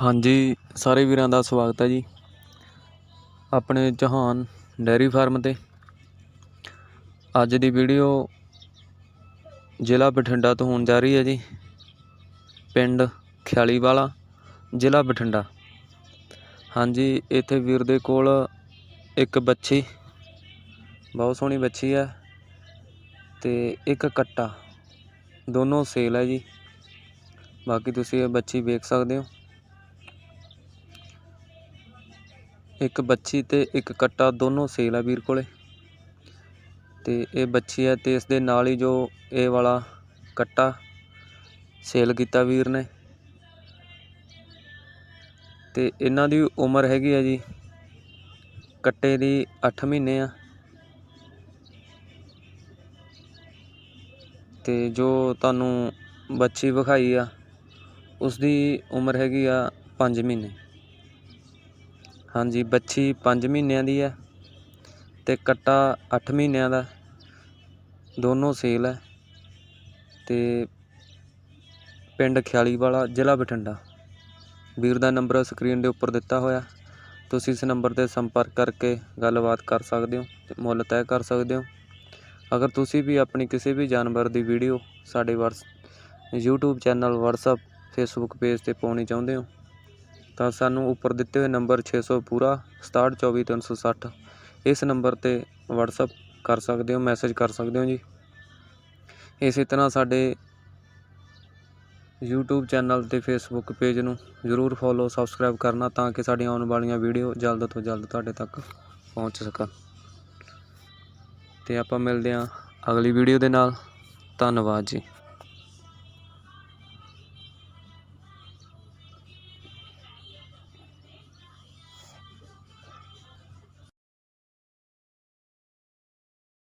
ਹਾਂਜੀ, ਸਾਰੇ ਵੀਰਾਂ ਦਾ ਸਵਾਗਤ ਹੈ ਜੀ। ਆਪਣੇ ਜਹਾਨ ਡੈਰੀ ਫਾਰਮ ਤੇ। ਅੱਜ ਦੀ ਵੀਡੀਓ ਜ਼ਿਲ੍ਹਾ ਬਠਿੰਡਾ ਤੋਂ ਹੋਣ ਜਾ ਰਹੀ ਹੈ ਜੀ। ਪਿੰਡ ਖਿਆਲੀ ਵਾਲਾ ਜ਼ਿਲ੍ਹਾ ਬਠਿੰਡਾ। ਹਾਂਜੀ, ਇੱਥੇ ਵੀਰ ਦੇ ਕੋਲ ਇੱਕ ਬੱਚੀ, ਬਹੁਤ ਸੋਹਣੀ ਬੱਚੀ ਹੈ ਤੇ ਇੱਕ ਕੱਟਾ। ਦੋਨੋਂ ਸੇਲ ਹੈ ਜੀ। ਬਾਕੀ ਤੁਸੀਂ ਇਹ ਬੱਚੀ ਵੇਖ ਸਕਦੇ ਹੋ। ਇੱਕ ਬੱਛੀ ਅਤੇ ਇੱਕ ਕੱਟਾ ਦੋਨੋਂ ਸੇਲ ਆ ਵੀਰ ਕੋਲ। ਅਤੇ ਇਹ ਬੱਛੀ ਹੈ ਅਤੇ ਇਸ ਦੇ ਨਾਲ ਹੀ ਜੋ ਇਹ ਵਾਲਾ ਕੱਟਾ ਸੇਲ ਕੀਤਾ ਵੀਰ ਨੇ। ਅਤੇ ਇਹਨਾਂ ਦੀ ਉਮਰ ਹੈਗੀ ਆ ਜੀ ਕੱਟੇ ਦੀ 8 ਮਹੀਨੇ ਆ। ਤੇ ਜੋ ਤੁਹਾਨੂੰ ਬੱਚੀ ਵਿਖਾਈ ਆ ਉਸ ਦੀ ਉਮਰ ਹੈਗੀ ਆ 5 ਮਹੀਨੇ। ਹਾਂਜੀ, ਬੱਚੀ 5 ਮਹੀਨਿਆਂ ਦੀ ਹੈ ਅਤੇ ਕੱਟਾ 8 ਮਹੀਨਿਆਂ ਦਾ। ਦੋਨੋਂ ਸੇਲ ਹੈ ਅਤੇ ਪਿੰਡ ਖਿਆਲੀ ਵਾਲਾ ਜ਼ਿਲ੍ਹਾ ਬਠਿੰਡਾ। ਵੀਰ ਦਾ ਨੰਬਰ ਸਕਰੀਨ ਦੇ ਉੱਪਰ ਦਿੱਤਾ ਹੋਇਆ। ਤੁਸੀਂ ਇਸ ਨੰਬਰ ਤੇ ਸੰਪਰਕ ਕਰਕੇ ਗੱਲਬਾਤ ਕਰ ਸਕਦੇ ਹੋ ਤੇ ਮੁੱਲ ਤੈਅ ਕਰ ਸਕਦੇ ਹੋ। ਅਗਰ ਤੁਸੀਂ ਵੀ ਆਪਣੀ ਕਿਸੇ ਵੀ ਜਾਨਵਰ ਦੀ ਵੀਡੀਓ ਸਾਡੇ ਵਟਸ, YouTube channel, WhatsApp, Facebook page ਤੇ ਪਾਉਣੀ ਚਾਹੁੰਦੇ ਹੋ ਤਾਂ ਸਾਨੂੰ ਉੱਪਰ ਦਿੱਤੇ ਹੋਏ ਨੰਬਰ ਛੇ ਸੌ ਪੂਰਾ 6724 ਇਸ ਨੰਬਰ ਤੇ ਵਟਸਐਪ ਕਰ ਸਕਦੇ ਹੋ ਮੈਸੇਜ ਕਰ ਸਕਦੇ ਹੋ ਜੀ। ਇਸੇ ਤਰ੍ਹਾਂ ਸਾਡੇ YouTube ਚੈਨਲ ਤੇ Facebook ਪੇਜ ਨੂੰ ਜ਼ਰੂਰ ਫੋਲੋ ਸਬਸਕ੍ਰਾਈਬ ਕਰਨਾ ਤਾਂ ਕਿ ਸਾਡੀਆਂ ਆਉਣ ਵਾਲੀਆਂ ਵੀਡੀਓ ਜਲਦ ਤੋਂ ਜਲਦ ਤੁਹਾਡੇ ਤੱਕ ਪਹੁੰਚ ਸਕਣ। ਤੇ ਆਪਾਂ ਮਿਲਦੇ ਹਾਂ ਅਗਲੀ ਵੀਡੀਓ ਦੇ ਨਾਲ। ਧੰਨਵਾਦ ਜੀ।